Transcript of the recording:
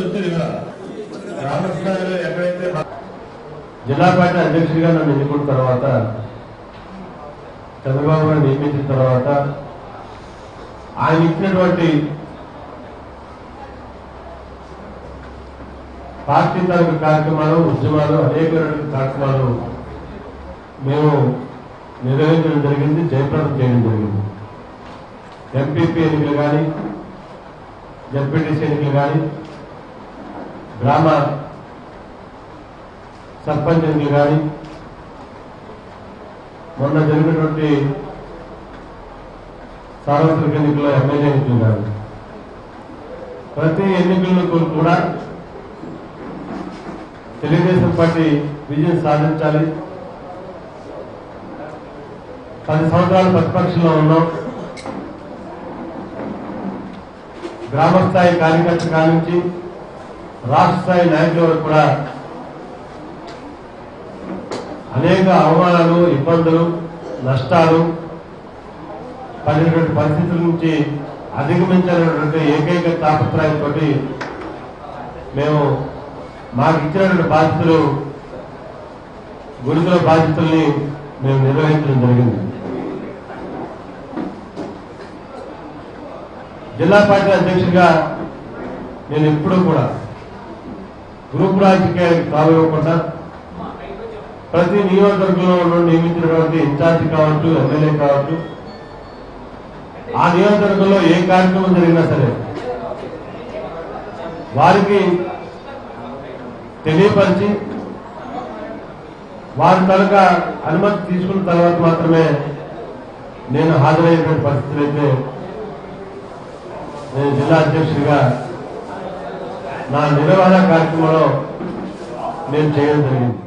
ఒత్తిడి కదా. ఎక్కడైతే జిల్లా పార్టీ అధ్యక్షుడిగా నన్ను ఎన్నుకున్న తర్వాత చంద్రబాబు గారు నియమించిన తర్వాత ఆయన ఇచ్చినటువంటి పార్టీ తరపు కార్యక్రమాలు ఉద్యమాలు అనేక కార్యక్రమాలు మేము నిర్వహించడం జరిగింది జయప్రదం చేయడం జరిగింది. ఎంపీపీ ఎన్నికలు కానీ ఎంపీటీసీ ఎన్నికలు కానీ గ్రామ సర్పంచులు కానీ మొన్న జరిగినటువంటి సార్వత్రిక ఎన్నికల్లో ఎమ్మెల్యే ఎన్నికలు కానీ ప్రతి ఎన్నికలకు కూడా తెలుగుదేశం పార్టీ విజయం సాధించాలి. పది సంవత్సరాలు ప్రతిపక్షంలో ఉన్నాం. గ్రామ స్థాయి కార్యకర్త కానించి రాష్ట్ర స్థాయి నాయకుల వరకు కూడా అనేక అవమానాలు ఇబ్బందులు నష్టాలు పడినటువంటి పరిస్థితుల నుంచి అధిగమించాలన్నటువంటి ఏకైక తాపత్రయంతో మేము మాకు ఇచ్చినటువంటి బాధ్యతలు గురుకుల బాధ్యతల్ని మేము నిర్వహించడం జరిగింది. జిల్లా పార్టీ అధ్యక్షుడిగా నేను ఎప్పుడూ కూడా గ్రూప్ రాజకీయాలకు తావివ్వకుండా ప్రతి నియోజకవర్గంలో నుండి నియమించినటువంటి ఇన్ఛార్జి కావచ్చు ఎమ్మెల్యే కావచ్చు ఆ నియోజకవర్గంలో ఏ కార్యక్రమం జరిగినా సరే వారికి తెలియపరిచి వారి కనుక అనుమతి తీసుకున్న తర్వాత మాత్రమే నేను హాజరయ్యేటువంటి పరిస్థితులు అయితే నేను జిల్లా అధ్యక్షుడిగా నా నిర్వహణ కార్యక్రమంలో నేను చేయడం జరిగింది.